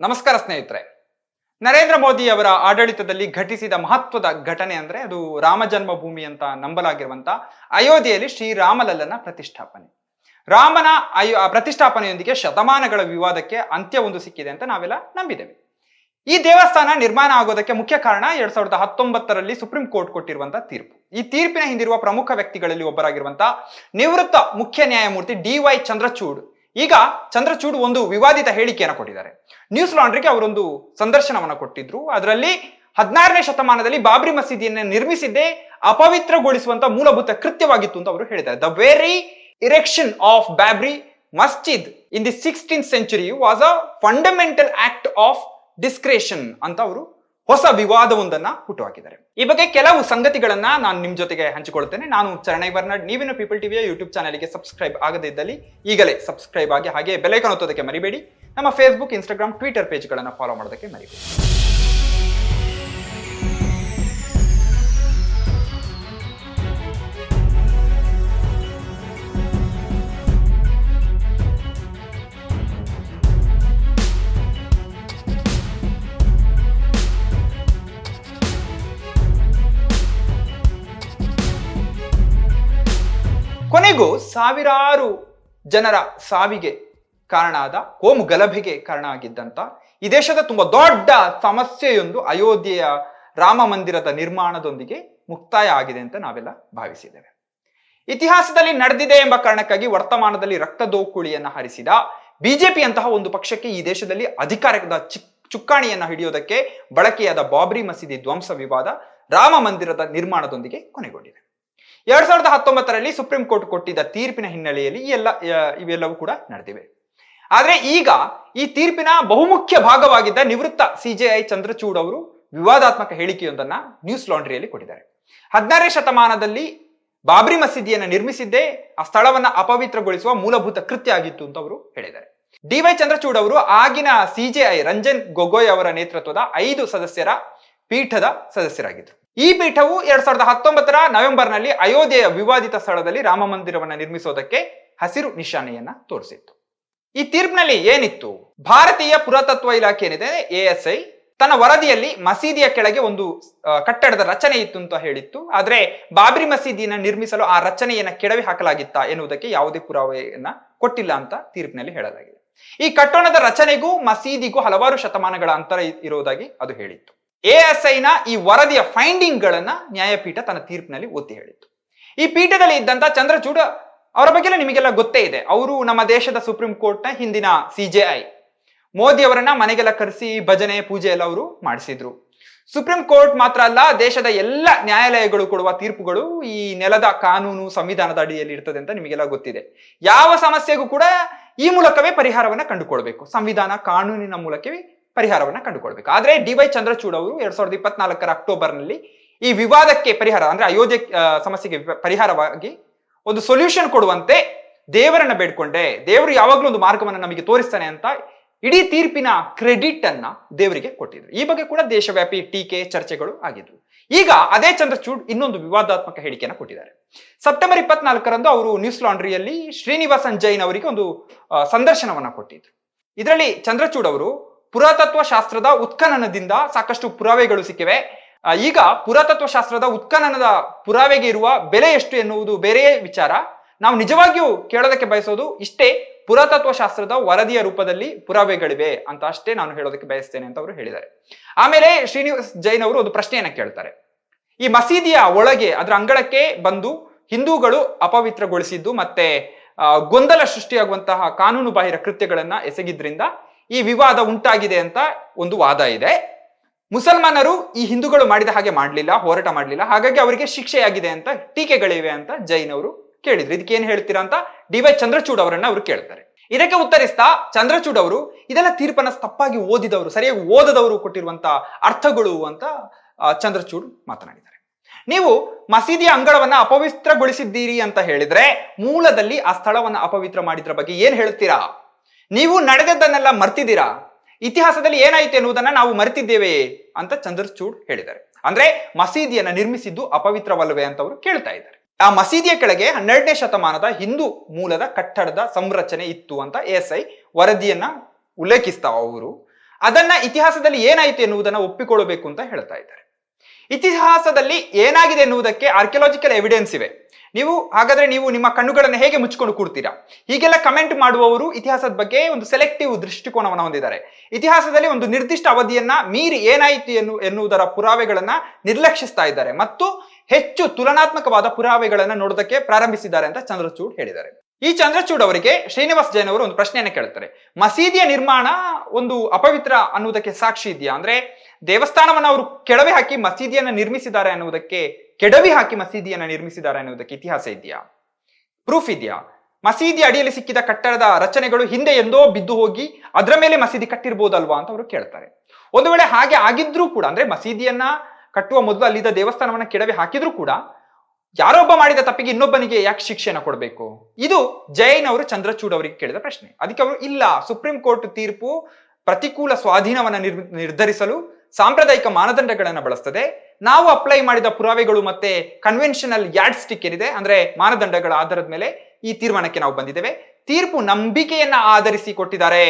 ನಮಸ್ಕಾರ ಸ್ನೇಹಿತರೆ. ನರೇಂದ್ರ ಮೋದಿ ಅವರ ಆಡಳಿತದಲ್ಲಿ ಘಟಿಸಿದ ಮಹತ್ವದ ಘಟನೆ ಅಂದ್ರೆ ಅದು ರಾಮ ಜನ್ಮಭೂಮಿ ಅಂತ ನಂಬಲಾಗಿರುವಂತ ಅಯೋಧ್ಯೆಯಲ್ಲಿ ಶ್ರೀರಾಮಲಲ್ಲನ ಪ್ರತಿಷ್ಠಾಪನೆ. ರಾಮನ ಅಯೋ ಪ್ರತಿಷ್ಠಾಪನೆಯೊಂದಿಗೆ ಶತಮಾನಗಳ ವಿವಾದಕ್ಕೆ ಅಂತ್ಯ ಒಂದು ಸಿಕ್ಕಿದೆ ಅಂತ ನಾವೆಲ್ಲ ನಂಬಿದ್ದೇವೆ. ಈ ದೇವಸ್ಥಾನ ನಿರ್ಮಾಣ ಆಗೋದಕ್ಕೆ ಮುಖ್ಯ ಕಾರಣ ಎರಡ್ ಸಾವಿರದ ಹತ್ತೊಂಬತ್ತರಲ್ಲಿ ಸುಪ್ರೀಂ ಕೋರ್ಟ್ ಕೊಟ್ಟಿರುವಂತಹ ತೀರ್ಪು. ಈ ತೀರ್ಪಿನ ಹಿಂದಿರುವ ಪ್ರಮುಖ ವ್ಯಕ್ತಿಗಳಲ್ಲಿ ಒಬ್ಬರಾಗಿರುವಂತಹ ನಿವೃತ್ತ ಮುಖ್ಯ ನ್ಯಾಯಮೂರ್ತಿ ಡಿ ವೈ ಚಂದ್ರಚೂಡ್ ಈಗ ಚಂದ್ರಚೂಡ್ ಒಂದು ವಿವಾದಿತ ಹೇಳಿಕೆಯನ್ನು ಕೊಟ್ಟಿದ್ದಾರೆ. ನ್ಯೂಸ್ ಲಾಂಡ್ರಿಗೆ ಅವರೊಂದು ಸಂದರ್ಶನವನ್ನು ಕೊಟ್ಟಿದ್ರು. ಅದರಲ್ಲಿ ಹದಿನಾರನೇ ಶತಮಾನದಲ್ಲಿ ಬಾಬ್ರಿ ಮಸೀದಿಯನ್ನು ನಿರ್ಮಿಸಿದ್ದೇ ಅಪವಿತ್ರಗೊಳಿಸುವಂತ ಮೂಲಭೂತ ಕೃತ್ಯವಾಗಿತ್ತು ಅಂತ ಅವರು ಹೇಳಿದ್ದಾರೆ. The very erection of Babri Masjid in the sixteen century was a fundamental act of desecration ಅಂತ ಅವರು ಹೊಸ ವಿವಾದವೊಂದನ್ನ ಹುಟ್ಟುಹಾಕಿದ್ದಾರೆ. ಈ ಬಗ್ಗೆ ಕೆಲವು ಸಂಗತಿಗಳನ್ನ ನಾನು ನಿಮ್ ಜೊತೆಗೆ ಹಂಚಿಕೊಳ್ತೇನೆ. ನಾನು ಚರಣೈ ಬರ್ನಾಡ್ ನೀವಿನ ಪೀಪಲ್ ಟಿವಿಯ ಯೂಟ್ಯೂಬ್ ಚಾನಲ್ಗೆ ಸಬ್ಸ್ಕ್ರೈಬ್ ಆಗದೇ ಇದ್ದಲ್ಲಿ ಈಗಲೇ ಸಬ್ಸ್ಕ್ರೈಬ್ ಆಗಿ ಹಾಗೆ ಬೆಲೆ ಒತ್ತೋದಕ್ಕೆ ಮರಿಬೇಡಿ. ನಮ್ಮ ಫೇಸ್ಬುಕ್ ಇನ್ಸ್ಟಾಗ್ರಾಮ್ ಟ್ವಿಟರ್ ಪೇಜ್ಗಳನ್ನು ಫಾಲೋ ಮಾಡೋದಕ್ಕೆ ಮರಿಬೇಡಿ. ಸಾವಿರಾರು ಜನರ ಸಾವಿಗೆ ಕಾರಣ ಆದ ಕೋಮು ಗಲಭೆಗೆ ಕಾರಣ ಆಗಿದ್ದಂತ ಈ ದೇಶದ ತುಂಬಾ ದೊಡ್ಡ ಸಮಸ್ಯೆಯೊಂದು ಅಯೋಧ್ಯೆಯ ರಾಮ ಮಂದಿರದ ನಿರ್ಮಾಣದೊಂದಿಗೆ ಮುಕ್ತಾಯ ಆಗಿದೆ ಅಂತ ನಾವೆಲ್ಲ ಭಾವಿಸಿದ್ದೇವೆ. ಇತಿಹಾಸದಲ್ಲಿ ನಡೆದಿದೆ ಎಂಬ ಕಾರಣಕ್ಕಾಗಿ ವರ್ತಮಾನದಲ್ಲಿ ರಕ್ತದೋಕುಳಿಯನ್ನು ಹರಿಸಿದ ಬಿಜೆಪಿಯಂತಹ ಒಂದು ಪಕ್ಷಕ್ಕೆ ಈ ದೇಶದಲ್ಲಿ ಅಧಿಕಾರದ ಚಿಕ್ಕ ಚುಕ್ಕಾಣಿಯನ್ನು ಹಿಡಿಯೋದಕ್ಕೆ ಬಳಕೆಯಾದ ಬಾಬ್ರಿ ಮಸೀದಿ ಧ್ವಂಸ ವಿವಾದ ರಾಮ ಮಂದಿರದ ನಿರ್ಮಾಣದೊಂದಿಗೆ ಕೊನೆಗೊಂಡಿದೆ. ಎರಡ್ ಸಾವಿರದ ಹತ್ತೊಂಬತ್ತರಲ್ಲಿ ಸುಪ್ರೀಂ ಕೋರ್ಟ್ ಕೊಟ್ಟಿದ್ದ ತೀರ್ಪಿನ ಹಿನ್ನೆಲೆಯಲ್ಲಿ ಎಲ್ಲ ಇವೆಲ್ಲವೂ ಕೂಡ ನಡೆದಿವೆ. ಆದ್ರೆ ಈಗ ಈ ತೀರ್ಪಿನ ಬಹುಮುಖ್ಯ ಭಾಗವಾಗಿದ್ದ ನಿವೃತ್ತ ಸಿಜೆಐ ಚಂದ್ರಚೂಡ್ ಅವರು ವಿವಾದಾತ್ಮಕ ಹೇಳಿಕೆಯೊಂದನ್ನ ನ್ಯೂಸ್ ಲಾಂಡ್ರಿಯಲ್ಲಿ ಕೊಟ್ಟಿದ್ದಾರೆ. ಹದಿನಾರನೇ ಶತಮಾನದಲ್ಲಿ ಬಾಬ್ರಿ ಮಸೀದಿಯನ್ನು ನಿರ್ಮಿಸಿದ್ದೇ ಆ ಸ್ಥಳವನ್ನು ಅಪವಿತ್ರಗೊಳಿಸುವ ಮೂಲಭೂತ ಕೃತ್ಯ ಆಗಿತ್ತು ಅಂತ ಅವರು ಹೇಳಿದ್ದಾರೆ. ಡಿವೈ ಚಂದ್ರಚೂಡ್ ಅವರು ಆಗಿನ ಸಿಜೆಐ ರಂಜನ್ ಗೊಗೊಯ್ ಅವರ ನೇತೃತ್ವದ ಐದು ಸದಸ್ಯರ ಪೀಠದ ಸದಸ್ಯರಾಗಿದ್ದರು. ಈ ಪೀಠವು ಎರಡ್ ಸಾವಿರದ ಹತ್ತೊಂಬತ್ತರ ನವೆಂಬರ್ನಲ್ಲಿ ಅಯೋಧ್ಯೆಯ ವಿವಾದಿತ ಸ್ಥಳದಲ್ಲಿ ರಾಮ ಮಂದಿರವನ್ನು ನಿರ್ಮಿಸೋದಕ್ಕೆ ಹಸಿರು ನಿಶಾನೆಯನ್ನ ತೋರಿಸಿತ್ತು. ಈ ತೀರ್ಪಿನಲ್ಲಿ ಏನಿತ್ತು? ಭಾರತೀಯ ಪುರಾತತ್ವ ಇಲಾಖೆ ಏನಿದೆ? ಎಎಸ್ಐ ತನ್ನ ವರದಿಯಲ್ಲಿ ಮಸೀದಿಯ ಕೆಳಗೆ ಒಂದು ಕಟ್ಟಡದ ರಚನೆ ಇತ್ತು ಅಂತ ಹೇಳಿತ್ತು. ಆದ್ರೆ ಬಾಬ್ರಿ ಮಸೀದಿಯನ್ನು ನಿರ್ಮಿಸಲು ಆ ರಚನೆಯನ್ನ ಕೆಡವಿ ಹಾಕಲಾಗಿತ್ತಾ ಎನ್ನುವುದಕ್ಕೆ ಯಾವುದೇ ಪುರಾವೆಯನ್ನ ಕೊಟ್ಟಿಲ್ಲ ಅಂತ ತೀರ್ಪಿನಲ್ಲಿ ಹೇಳಲಾಗಿದೆ. ಈ ಕಟ್ಟಡದ ರಚನೆಗೂ ಮಸೀದಿಗೂ ಹಲವಾರು ಶತಮಾನಗಳ ಅಂತರ ಇರುವುದಾಗಿ ಅದು ಹೇಳಿತ್ತು. ಎಎಸ್ಐನ ಈ ವರದಿಯ ಫೈಂಡಿಂಗ್ ಗಳನ್ನ ನ್ಯಾಯಪೀಠ ತನ್ನ ತೀರ್ಪಿನಲ್ಲಿ ಒತ್ತಿ ಹೇಳಿತ್ತು. ಈ ಪೀಠದಲ್ಲಿ ಇದ್ದಂತ ಚಂದ್ರಚೂಡ ಅವರ ಬಗ್ಗೆಲ್ಲ ನಿಮಗೆಲ್ಲ ಗೊತ್ತೇ ಇದೆ. ಅವರು ನಮ್ಮ ದೇಶದ ಸುಪ್ರೀಂ ಕೋರ್ಟ್ನ ಹಿಂದಿನ ಸಿಜೆಐ ಮೋದಿ ಅವರನ್ನ ಮನೆಗೆಲ್ಲ ಕರೆಸಿ ಭಜನೆ, ಪೂಜೆ ಎಲ್ಲ ಅವರು ಮಾಡಿಸಿದ್ರು. ಸುಪ್ರೀಂ ಕೋರ್ಟ್ ಮಾತ್ರ ಅಲ್ಲ, ದೇಶದ ಎಲ್ಲ ನ್ಯಾಯಾಲಯಗಳು ಕೊಡುವ ತೀರ್ಪುಗಳು ಈ ನೆಲದ ಕಾನೂನು ಸಂವಿಧಾನದ ಅಡಿಯಲ್ಲಿ ಇರ್ತದೆ ಅಂತ ನಿಮಗೆಲ್ಲ ಗೊತ್ತಿದೆ. ಯಾವ ಸಮಸ್ಯೆಗೂ ಕೂಡ ಈ ಮೂಲಕವೇ ಪರಿಹಾರವನ್ನ ಕಂಡುಕೊಳ್ಬೇಕು. ಸಂವಿಧಾನ ಕಾನೂನಿನ ಮೂಲಕವೇ ಪರಿಹಾರವನ್ನ ಕಂಡುಕೊಳ್ಬೇಕು. ಆದ್ರೆ ಡಿ ವೈ ಚಂದ್ರಚೂಡ್ ಅವರು ಎರಡ್ ಸಾವಿರದ ಇಪ್ಪತ್ನಾಲ್ಕರ ಅಕ್ಟೋಬರ್ನಲ್ಲಿ ಈ ವಿವಾದಕ್ಕೆ ಪರಿಹಾರ, ಅಂದ್ರೆ ಅಯೋಧ್ಯೆ ಸಮಸ್ಯೆಗೆ ಪರಿಹಾರವಾಗಿ ಒಂದು ಸೊಲ್ಯೂಷನ್ ಕೊಡುವಂತೆ ದೇವರನ್ನ ಬೇಡ್ಕೊಂಡೆ. ದೇವರು ಯಾವಾಗಲೂ ಒಂದು ಮಾರ್ಗವನ್ನ ನಮಗೆ ತೋರಿಸ್ತಾನೆ ಅಂತ ಇಡೀ ತೀರ್ಪಿನ ಕ್ರೆಡಿಟ್ ಅನ್ನ ದೇವರಿಗೆ ಕೊಟ್ಟಿದ್ರು. ಈ ಬಗ್ಗೆ ಕೂಡ ದೇಶವ್ಯಾಪಿ ಟೀಕೆ, ಚರ್ಚೆಗಳು ಆಗಿದ್ವು. ಈಗ ಅದೇ ಚಂದ್ರಚೂಡ್ ಇನ್ನೊಂದು ವಿವಾದಾತ್ಮಕ ಹೇಳಿಕೆಯನ್ನು ಕೊಟ್ಟಿದ್ದಾರೆ. ಸೆಪ್ಟೆಂಬರ್ ಇಪ್ಪತ್ನಾಲ್ಕರಂದು ಅವರು ನ್ಯೂಸ್ ಲಾಂಡ್ರಿಯಲ್ಲಿ ಶ್ರೀನಿವಾಸನ್ ಜೈನ್ ಅವರಿಗೆ ಒಂದು ಸಂದರ್ಶನವನ್ನ ಕೊಟ್ಟಿದ್ರು. ಇದರಲ್ಲಿ ಚಂದ್ರಚೂಡ್ ಅವರು ಪುರಾತತ್ವ ಶಾಸ್ತ್ರದ ಉತ್ಖನನದಿಂದ ಸಾಕಷ್ಟು ಪುರಾವೆಗಳು ಸಿಕ್ಕಿವೆ. ಈಗ ಪುರಾತತ್ವ ಶಾಸ್ತ್ರದ ಉತ್ಖನನದ ಪುರಾವೆಗೆ ಇರುವ ಬೆಲೆ ಎಷ್ಟು ಎನ್ನುವುದು ಬೇರೆಯೇ ವಿಚಾರ. ನಾವು ನಿಜವಾಗಿಯೂ ಕೇಳೋದಕ್ಕೆ ಬಯಸೋದು ಇಷ್ಟೇ ಪುರಾತತ್ವ ಶಾಸ್ತ್ರದ ವರದಿಯ ರೂಪದಲ್ಲಿ ಪುರಾವೆಗಳಿವೆ ಅಂತ ಅಷ್ಟೇ ನಾನು ಹೇಳೋದಕ್ಕೆ ಬಯಸ್ತೇನೆ ಅಂತ ಅವರು ಹೇಳಿದ್ದಾರೆ. ಆಮೇಲೆ ಶ್ರೀನಿವಾಸ್ ಜೈನ್ ಅವರು ಒಂದು ಪ್ರಶ್ನೆಯನ್ನ ಕೇಳ್ತಾರೆ. ಈ ಮಸೀದಿಯ ಒಳಗೆ, ಅದರ ಅಂಗಳಕ್ಕೆ ಬಂದು ಹಿಂದೂಗಳು ಅಪವಿತ್ರಗೊಳಿಸಿದ್ದು ಮತ್ತೆ ಗೊಂದಲ ಸೃಷ್ಟಿಯಾಗುವಂತಹ ಕಾನೂನು ಬಾಹಿರ ಕೃತ್ಯಗಳನ್ನ ಎಸಗಿದ್ರಿಂದ ಈ ವಿವಾದ ಉಂಟಾಗಿದೆ ಅಂತ ಒಂದು ವಾದ ಇದೆ. ಮುಸಲ್ಮಾನರು ಈ ಹಿಂದೂಗಳು ಮಾಡಿದ ಹಾಗೆ ಮಾಡಲಿಲ್ಲ, ಹೋರಾಟ ಮಾಡಲಿಲ್ಲ. ಹಾಗಾಗಿ ಅವರಿಗೆ ಶಿಕ್ಷೆಯಾಗಿದೆ ಅಂತ ಟೀಕೆಗಳಿವೆ ಅಂತ ಜೈನ್ ಅವರು ಕೇಳಿದ್ರು. ಇದಕ್ಕೆ ಏನ್ ಹೇಳ್ತೀರಾ ಅಂತ ಡಿ ವೈ ಚಂದ್ರಚೂಡ್ ಅವರನ್ನ ಅವರು ಕೇಳ್ತಾರೆ. ಇದಕ್ಕೆ ಉತ್ತರಿಸ್ತಾ ಚಂದ್ರಚೂಡ್ ಅವರು, ಇದೆಲ್ಲ ತೀರ್ಪನ್ನ ತಪ್ಪಾಗಿ ಓದಿದವರು, ಸರಿಯಾಗಿ ಓದದವರು ಕೊಟ್ಟಿರುವಂತ ಅರ್ಥಗಳು ಅಂತ ಚಂದ್ರಚೂಡ್ ಮಾತನಾಡಿದ್ದಾರೆ. ನೀವು ಮಸೀದಿಯ ಅಂಗಳವನ್ನ ಅಪವಿತ್ರಗೊಳಿಸಿದ್ದೀರಿ ಅಂತ ಹೇಳಿದ್ರೆ, ಮೂಲದಲ್ಲಿ ಆ ಸ್ಥಳವನ್ನ ಅಪವಿತ್ರ ಮಾಡಿದ್ರ ಬಗ್ಗೆ ಏನ್ ಹೇಳ್ತೀರಾ? ನೀವು ನಡೆದದ್ದನ್ನೆಲ್ಲ ಮರ್ತಿದ್ದೀರಾ? ಇತಿಹಾಸದಲ್ಲಿ ಏನಾಯಿತು ಎನ್ನುವುದನ್ನ ನಾವು ಮರೆತಿದ್ದೇವೆ ಅಂತ ಚಂದ್ರಚೂಡ್ ಹೇಳಿದ್ದಾರೆ. ಅಂದ್ರೆ ಮಸೀದಿಯನ್ನ ನಿರ್ಮಿಸಿದ್ದು ಅಪವಿತ್ರವಲ್ಲವೇ ಅಂತ ಅವರು ಕೇಳ್ತಾ ಇದ್ದಾರೆ. ಆ ಮಸೀದಿಯ ಕೆಳಗೆ ಹನ್ನೆರಡನೇ ಶತಮಾನದ ಹಿಂದೂ ಮೂಲದ ಕಟ್ಟಡದ ಸಂರಚನೆ ಇತ್ತು ಅಂತ ಎಸ್ ಐ ವರದಿಯನ್ನ ಉಲ್ಲೇಖಿಸ್ತಾವ ಅವರು. ಅದನ್ನ ಇತಿಹಾಸದಲ್ಲಿ ಏನಾಯಿತು ಎನ್ನುವುದನ್ನ ಒಪ್ಪಿಕೊಳ್ಳಬೇಕು ಅಂತ ಹೇಳ್ತಾ ಇದ್ದಾರೆ. ಇತಿಹಾಸದಲ್ಲಿ ಏನಾಗಿದೆ ಎನ್ನುವುದಕ್ಕೆ ಆರ್ಕಿಯಾಲಜಿಕಲ್ ಎವಿಡೆನ್ಸ್ ಇವೆ. ನೀವು ಹಾಗಾದ್ರೆ ನೀವು ನಿಮ್ಮ ಕಣ್ಣುಗಳನ್ನು ಹೇಗೆ ಮುಚ್ಚಿಕೊಂಡು ಕೂಡ್ತೀರಾ? ಹೀಗೆಲ್ಲ ಕಮೆಂಟ್ ಮಾಡುವವರು ಇತಿಹಾಸದ ಬಗ್ಗೆ ಒಂದು ಸೆಲೆಕ್ಟಿವ್ ದೃಷ್ಟಿಕೋನವನ್ನು ಹೊಂದಿದ್ದಾರೆ. ಇತಿಹಾಸದಲ್ಲಿ ಒಂದು ನಿರ್ದಿಷ್ಟ ಅವಧಿಯನ್ನ ಮೀರಿ ಏನಾಯಿತು ಎನ್ನು, ಎನ್ನುವುದರ ಪುರಾವೆಗಳನ್ನ ನಿರ್ಲಕ್ಷಿಸ್ತಾ ಇದ್ದಾರೆ. ಮತ್ತು ಹೆಚ್ಚು ತುಲನಾತ್ಮಕವಾದ ಪುರಾವೆಗಳನ್ನ ನೋಡೋದಕ್ಕೆ ಪ್ರಾರಂಭಿಸಿದ್ದಾರೆ ಅಂತ ಚಂದ್ರಚೂಡ್ ಹೇಳಿದ್ದಾರೆ. ಈ ಚಂದ್ರಚೂಡ್ ಅವರಿಗೆ ಶ್ರೀನಿವಾಸ್ ಜೈನ್ ಅವರು ಒಂದು ಪ್ರಶ್ನೆಯನ್ನು ಕೇಳ್ತಾರೆ. ಮಸೀದಿಯ ನಿರ್ಮಾಣ ಒಂದು ಅಪವಿತ್ರ ಅನ್ನುವುದಕ್ಕೆ ಸಾಕ್ಷಿ ಇದೆಯಾ? ಅಂದ್ರೆ ದೇವಸ್ಥಾನವನ್ನು ಅವರು ಕೆಳವೆ ಹಾಕಿ ಮಸೀದಿಯನ್ನು ನಿರ್ಮಿಸಿದ್ದಾರೆ ಅನ್ನುವುದಕ್ಕೆ ಕೆಡವಿ ಹಾಕಿ ಮಸೀದಿಯನ್ನು ನಿರ್ಮಿಸಿದ್ದಾರೆ ಅನ್ನುವುದಕ್ಕೆ ಇತಿಹಾಸ ಇದೆಯಾ? ಪ್ರೂಫ್ ಇದೆಯಾ? ಮಸೀದಿ ಅಡಿಯಲ್ಲಿ ಸಿಕ್ಕಿದ ಕಟ್ಟಡದ ರಚನೆಗಳು ಹಿಂದೆ ಎಂದೋ ಬಿದ್ದು ಹೋಗಿ ಅದರ ಮೇಲೆ ಮಸೀದಿ ಕಟ್ಟಿರ್ಬೋದಲ್ವಾ ಅಂತ ಅವರು ಕೇಳ್ತಾರೆ. ಒಂದು ವೇಳೆ ಹಾಗೆ ಆಗಿದ್ರೂ ಕೂಡ, ಅಂದ್ರೆ ಮಸೀದಿಯನ್ನ ಕಟ್ಟುವ ಮೊದಲು ಅಲ್ಲಿದ್ದ ದೇವಸ್ಥಾನವನ್ನ ಕೆಡವಿ ಹಾಕಿದ್ರೂ ಕೂಡ, ಯಾರೊಬ್ಬ ಮಾಡಿದ ತಪ್ಪಿಗೆ ಇನ್ನೊಬ್ಬನಿಗೆ ಯಾಕೆ ಶಿಕ್ಷೆನ ಕೊಡಬೇಕು? ಇದು ಜೈನ್ ಅವರು ಚಂದ್ರಚೂಡ್ ಅವರಿಗೆ ಕೇಳಿದ ಪ್ರಶ್ನೆ. ಅದಕ್ಕೆ ಅವರು ಇಲ್ಲ, ಸುಪ್ರೀಂ ಕೋರ್ಟ್ ತೀರ್ಪು ಪ್ರತಿಕೂಲ ಸ್ವಾಧೀನವನ್ನ ನಿರ್ ನಿರ್ಧರಿಸಲು ಸಾಂಪ್ರದಾಯಿಕ ಮಾನದಂಡಗಳನ್ನು ಬಳಸ್ತದೆ. ನಾವು ಅಪ್ಲೈ ಮಾಡಿದ ಪುರಾವೆಗಳು ಮತ್ತೆ ಕನ್ವೆನ್ಷನಲ್ ಯಾರ್ಡ್ ಸ್ಟಿಕ್ ಏನಿದೆ, ಅಂದ್ರೆ ಮಾನದಂಡಗಳ ಆಧಾರದ ಮೇಲೆ ಈ ತೀರ್ಮಾನಕ್ಕೆ ನಾವು ಬಂದಿದ್ದೇವೆ. ತೀರ್ಪು ನಂಬಿಕೆಯನ್ನ ಆಧರಿಸಿ ಕೊಟ್ಟಿದ್ದಾರೆ.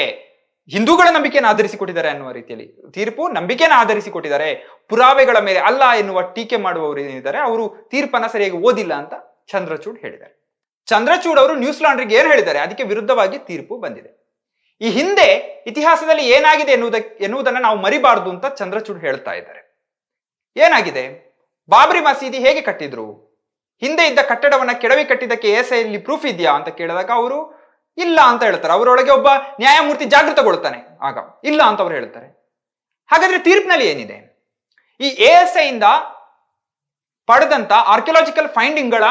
ಹಿಂದೂಗಳ ನಂಬಿಕೆಯನ್ನು ಆಧರಿಸಿ ಕೊಟ್ಟಿದ್ದಾರೆ ಅನ್ನುವ ರೀತಿಯಲ್ಲಿ. ತೀರ್ಪು ನಂಬಿಕೆಯನ್ನು ಆಧರಿಸಿ ಕೊಟ್ಟಿದ್ದಾರೆ. ಪುರಾವೆಗಳ ಮೇಲೆ ಅಲ್ಲ ಎನ್ನುವ ಟೀಕೆ ಮಾಡುವವರು ಏನಿದ್ದಾರೆ, ಅವರು ತೀರ್ಪನ್ನ ಸರಿಯಾಗಿ ಓದಿಲ್ಲ ಅಂತ ಚಂದ್ರಚೂಡ್ ಹೇಳಿದ್ದಾರೆ. ಚಂದ್ರಚೂಡ್ ಅವರು ನ್ಯೂಸಿಲಾಂಡ್ರಿಗೆ ಏನು ಹೇಳಿದ್ದಾರೆ, ಅದಕ್ಕೆ ವಿರುದ್ಧವಾಗಿ ತೀರ್ಪು ಬಂದಿದೆ. ಈ ಹಿಂದೆ ಇತಿಹಾಸದಲ್ಲಿ ಏನಾಗಿದೆ ಎನ್ನುವುದಕ್ಕೆ, ಎನ್ನುವುದನ್ನ ನಾವು ಮರಿಬಾರದು ಅಂತ ಚಂದ್ರಚೂಡ್ ಹೇಳ್ತಾ ಇದ್ದಾರೆ. ಏನಾಗಿದೆ? ಬಾಬ್ರಿ ಮಸೀದಿ ಹೇಗೆ ಕಟ್ಟಿದ್ರು? ಹಿಂದೆ ಇದ್ದ ಕಟ್ಟಡವನ್ನ ಕೆಡವಿ ಕಟ್ಟಿದ್ದಕ್ಕೆ ಅಲ್ಲಿ ಪ್ರೂಫ್ ಇದೆಯಾ ಅಂತ ಕೇಳಿದಾಗ ಅವರು, ಇಲ್ಲ ಅಂತ ಹೇಳ್ತಾರೆ. ಅವರೊಳಗೆ ಒಬ್ಬ ನ್ಯಾಯಮೂರ್ತಿ ಜಾಗೃತಗೊಳ್ತಾನೆ. ಆಗ ಇಲ್ಲ ಅಂತ ಅವ್ರು ಹೇಳ್ತಾರೆ. ಹಾಗಾದ್ರೆ ತೀರ್ಪಿನಲ್ಲಿ ಏನಿದೆ? ಈ ಎ ಎಸ್ ಇಂದ ಪಡೆದಂತ ಆರ್ಕಿಯಾಲಜಿಕಲ್ ಫೈಂಡಿಂಗ್ಗಳ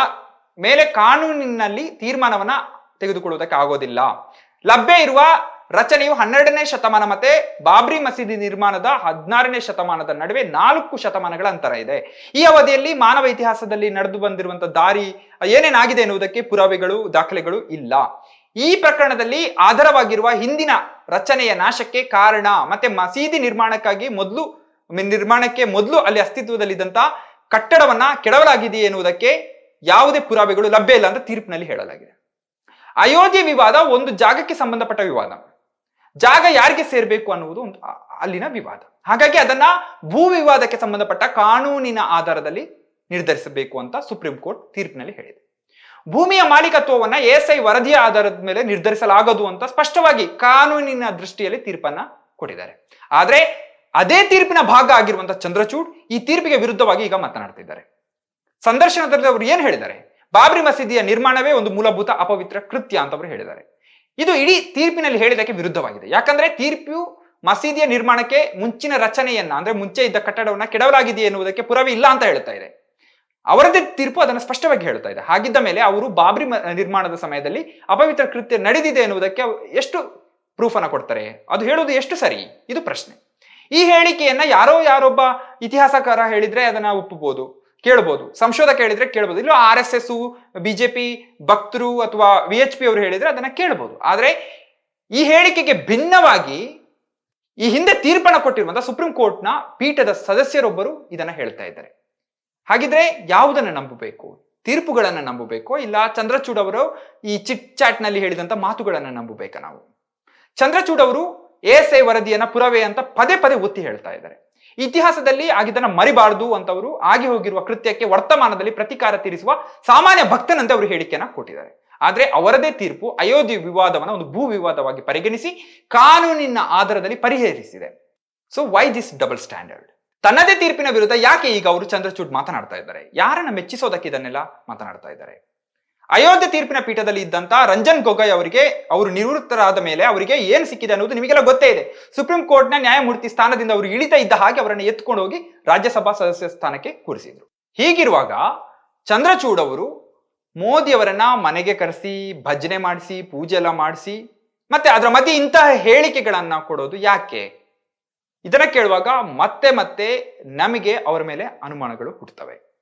ಮೇಲೆ ಕಾನೂನಿನಲ್ಲಿ ತೀರ್ಮಾನವನ್ನ ತೆಗೆದುಕೊಳ್ಳುವುದಕ್ಕೆ ಆಗೋದಿಲ್ಲ. ಲಭ್ಯ ಇರುವ ರಚನೆಯು ಹನ್ನೆರಡನೇ ಶತಮಾನ ಮತ್ತೆ ಬಾಬ್ರಿ ಮಸೀದಿ ನಿರ್ಮಾಣದ ಹದಿನಾರನೇ ಶತಮಾನದ ನಡುವೆ ನಾಲ್ಕು ಶತಮಾನಗಳ ಅಂತರ ಇದೆ. ಈ ಅವಧಿಯಲ್ಲಿ ಮಾನವ ಇತಿಹಾಸದಲ್ಲಿ ನಡೆದು ಬಂದಿರುವಂತಹ ದಾರಿ ಏನೇನಾಗಿದೆ ಎನ್ನುವುದಕ್ಕೆ ಪುರಾವೆಗಳು, ದಾಖಲೆಗಳು ಇಲ್ಲ. ಈ ಪ್ರಕರಣದಲ್ಲಿ ಆಧಾರವಾಗಿರುವ ಹಿಂದಿನ ರಚನೆಯ ನಾಶಕ್ಕೆ ಕಾರಣ ಮತ್ತೆ ಮಸೀದಿ ನಿರ್ಮಾಣಕ್ಕಾಗಿ ಮೊದಲು, ನಿರ್ಮಾಣಕ್ಕೆ ಮೊದಲು ಅಲ್ಲಿ ಅಸ್ತಿತ್ವದಲ್ಲಿದ್ದಂತ ಕಟ್ಟಡವನ್ನ ಕೆಡವಲಾಗಿದೆಯೇ ಎನ್ನುವುದಕ್ಕೆ ಯಾವುದೇ ಪುರಾವೆಗಳು ಲಭ್ಯ ಇಲ್ಲ ಅಂತ ತೀರ್ಪಿನಲ್ಲಿ ಹೇಳಲಾಗಿದೆ. ಅಯೋಧ್ಯೆ ವಿವಾದ ಒಂದು ಜಾಗಕ್ಕೆ ಸಂಬಂಧಪಟ್ಟ ವಿವಾದ. ಜಾಗ ಯಾರಿಗೆ ಸೇರ್ಬೇಕು ಅನ್ನುವುದು ಒಂದು ಅಲ್ಲಿನ ವಿವಾದ. ಹಾಗಾಗಿ ಅದನ್ನ ಭೂ ವಿವಾದಕ್ಕೆ ಸಂಬಂಧಪಟ್ಟ ಕಾನೂನಿನ ಆಧಾರದಲ್ಲಿ ನಿರ್ಧರಿಸಬೇಕು ಅಂತ ಸುಪ್ರೀಂ ಕೋರ್ಟ್ ತೀರ್ಪಿನಲ್ಲಿ ಹೇಳಿದೆ. ಭೂಮಿಯ ಮಾಲೀಕತ್ವವನ್ನ ಎಸ್ಐ ವರದಿಯ ಆಧಾರದ ಮೇಲೆ ನಿರ್ಧರಿಸಲಾಗದು ಅಂತ ಸ್ಪಷ್ಟವಾಗಿ ಕಾನೂನಿನ ದೃಷ್ಟಿಯಲ್ಲಿ ತೀರ್ಪನ್ನ ಕೊಟ್ಟಿದ್ದಾರೆ. ಆದ್ರೆ ಅದೇ ತೀರ್ಪಿನ ಭಾಗ ಆಗಿರುವಂತಹ ಚಂದ್ರಚೂಡ್ ಈ ತೀರ್ಪಿಗೆ ವಿರುದ್ಧವಾಗಿ ಈಗ ಮಾತನಾಡ್ತಿದ್ದಾರೆ. ಸಂದರ್ಶನದಲ್ಲಿ ಅವರು ಏನ್ ಹೇಳಿದ್ದಾರೆ? ಬಾಬ್ರಿ ಮಸೀದಿಯ ನಿರ್ಮಾಣವೇ ಒಂದು ಮೂಲಭೂತ ಅಪವಿತ್ರ ಕೃತ್ಯ ಅಂತ ಅವರು ಹೇಳಿದ್ದಾರೆ. ಇದು ಇಡೀ ತೀರ್ಪಿನಲ್ಲಿ ಹೇಳಿದಕ್ಕೆ ವಿರುದ್ಧವಾಗಿದೆ. ಯಾಕಂದ್ರೆ ತೀರ್ಪು ಮಸೀದಿಯ ನಿರ್ಮಾಣಕ್ಕೆ ಮುಂಚಿನ ರಚನೆಯನ್ನ, ಅಂದ್ರೆ ಮುಂಚೆ ಇದ್ದ ಕಟ್ಟಡವನ್ನ ಕೆಡವಲಾಗಿದೆ ಎನ್ನುವುದಕ್ಕೆ ಪುರಾವೆ ಇಲ್ಲ ಅಂತ ಹೇಳ್ತಾ ಇದೆ. ಅವರದೇ ತೀರ್ಪು ಅದನ್ನು ಸ್ಪಷ್ಟವಾಗಿ ಹೇಳ್ತಾ ಇದೆ. ಹಾಗಿದ್ದ ಮೇಲೆ ಅವರು ಬಾಬ್ರಿ ನಿರ್ಮಾಣದ ಸಮಯದಲ್ಲಿ ಅಪವಿತ್ರ ಕೃತ್ಯ ನಡೆದಿದೆ ಎನ್ನುವುದಕ್ಕೆ ಎಷ್ಟು ಪ್ರೂಫ್ ಅನ್ನ ಕೊಡ್ತಾರೆ? ಅದು ಹೇಳುವುದು ಎಷ್ಟು ಸರಿ? ಇದು ಪ್ರಶ್ನೆ. ಈ ಹೇಳಿಕೆಯನ್ನ ಯಾರೋ ಯಾರೊಬ್ಬ ಇತಿಹಾಸಕಾರ ಹೇಳಿದ್ರೆ ಅದನ್ನ ಒಪ್ಪಬಹುದು ಕೇಳಬಹುದು ಸಂಶೋಧಕ ಹೇಳಿದ್ರೆ ಕೇಳ್ಬೋದು. ಇಲ್ಲ ಆರ್ ಎಸ್ ಎಸ್ ಬಿಜೆಪಿ ಭಕ್ತರು ಅಥವಾ ವಿ ಎಚ್ ಪಿ ಅವರು ಹೇಳಿದ್ರೆ ಅದನ್ನ ಕೇಳ್ಬೋದು. ಆದ್ರೆ ಈ ಹೇಳಿಕೆಗೆ ಭಿನ್ನವಾಗಿ ಈ ಹಿಂದೆ ತೀರ್ಪಣ ಕೊಟ್ಟಿರುವಂತಹ ಸುಪ್ರೀಂ ಕೋರ್ಟ್ನ ಪೀಠದ ಸದಸ್ಯರೊಬ್ಬರು ಇದನ್ನ ಹೇಳ್ತಾ ಇದ್ದಾರೆ. ಹಾಗಿದ್ರೆ ಯಾವುದನ್ನ ನಂಬಬೇಕು? ತೀರ್ಪುಗಳನ್ನ ನಂಬಬೇಕೋ? ಇಲ್ಲ ಚಂದ್ರಚೂಡ್ ಅವರು ಈ ಚಿಟ್ ಚಾಟ್ನಲ್ಲಿ ಹೇಳಿದಂತ ಮಾತುಗಳನ್ನ ನಂಬಬೇಕಾ ನಾವು? ಚಂದ್ರಚೂಡ್ ಅವರು ಎಸ್ ಐ ವರದಿಯನ್ನ ಪುರಾವೆ ಅಂತ ಪದೇ ಪದೇ ಒತ್ತಿ ಹೇಳ್ತಾ ಇದ್ದಾರೆ. ಇತಿಹಾಸದಲ್ಲಿ ಆಗಿದ್ದನ್ನ ಮರಿಬಾರದು ಅಂತವರು ಆಗಿ ಹೋಗಿರುವ ಕೃತ್ಯಕ್ಕೆ ವರ್ತಮಾನದಲ್ಲಿ ಪ್ರತಿಕಾರ ತೀರಿಸುವ ಸಾಮಾನ್ಯ ಭಕ್ತನಂತೆ ಅವರು ಹೇಳಿಕೆಯನ್ನ ಕೊಟ್ಟಿದ್ದಾರೆ. ಆದ್ರೆ ಅವರದೇ ತೀರ್ಪು ಅಯೋಧ್ಯೆ ವಿವಾದವನ್ನ ಒಂದು ಭೂ ವಿವಾದವಾಗಿ ಪರಿಗಣಿಸಿ ಕಾನೂನಿನ ಆಧಾರದಲ್ಲಿ ಪರಿಹರಿಸಿದೆ. So why this double standard ತನ್ನದೇ ತೀರ್ಪಿನ ವಿರುದ್ಧ ಯಾಕೆ ಈಗ ಅವರು ಚಂದ್ರಚೂಡ್ ಮಾತನಾಡ್ತಾ ಇದ್ದಾರೆ? ಯಾರನ್ನ ಮೆಚ್ಚಿಸೋದಕ್ಕೆ ಇದನ್ನೆಲ್ಲ ಮಾತನಾಡ್ತಾ ಇದ್ದಾರೆ? ಅಯೋಧ್ಯೆ ತೀರ್ಪಿನ ಪೀಠದಲ್ಲಿ ಇದ್ದಂತ ರಂಜನ್ ಗೊಗೊಯ್ ಅವರಿಗೆ, ಅವರು ನಿವೃತ್ತರಾದ ಮೇಲೆ ಅವರಿಗೆ ಏನ್ ಸಿಕ್ಕಿದೆ ಅನ್ನೋದು ನಿಮಗೆಲ್ಲ ಗೊತ್ತೇ ಇದೆ. ಸುಪ್ರೀಂ ಕೋರ್ಟ್ನ ನ್ಯಾಯಮೂರ್ತಿ ಸ್ಥಾನದಿಂದ ಅವರು ಇಳಿತಾ ಇದ್ದ ಹಾಗೆ ಅವರನ್ನು ಎತ್ಕೊಂಡು ಹೋಗಿ ರಾಜ್ಯಸಭಾ ಸದಸ್ಯ ಸ್ಥಾನಕ್ಕೆ ಕೂರಿಸಿದ್ರು. ಹೀಗಿರುವಾಗ ಚಂದ್ರಚೂಡ್ ಅವರು ಮೋದಿಯವರನ್ನ ಮನೆಗೆ ಕರೆಸಿ, ಭಜನೆ ಮಾಡಿಸಿ, ಪೂಜೆ ಎಲ್ಲ ಮಾಡಿಸಿ, ಮತ್ತೆ ಅದರ ಮಧ್ಯೆ ಇಂತಹ ಹೇಳಿಕೆಗಳನ್ನ ಕೊಡೋದು ಯಾಕೆ? ಇದನ್ನ ಕೇಳುವಾಗ ಮತ್ತೆ ಮತ್ತೆ ನಮಗೆ ಅವರ ಮೇಲೆ ಅನುಮಾನಗಳು ಹುಟ್ಟುತ್ತವೆ.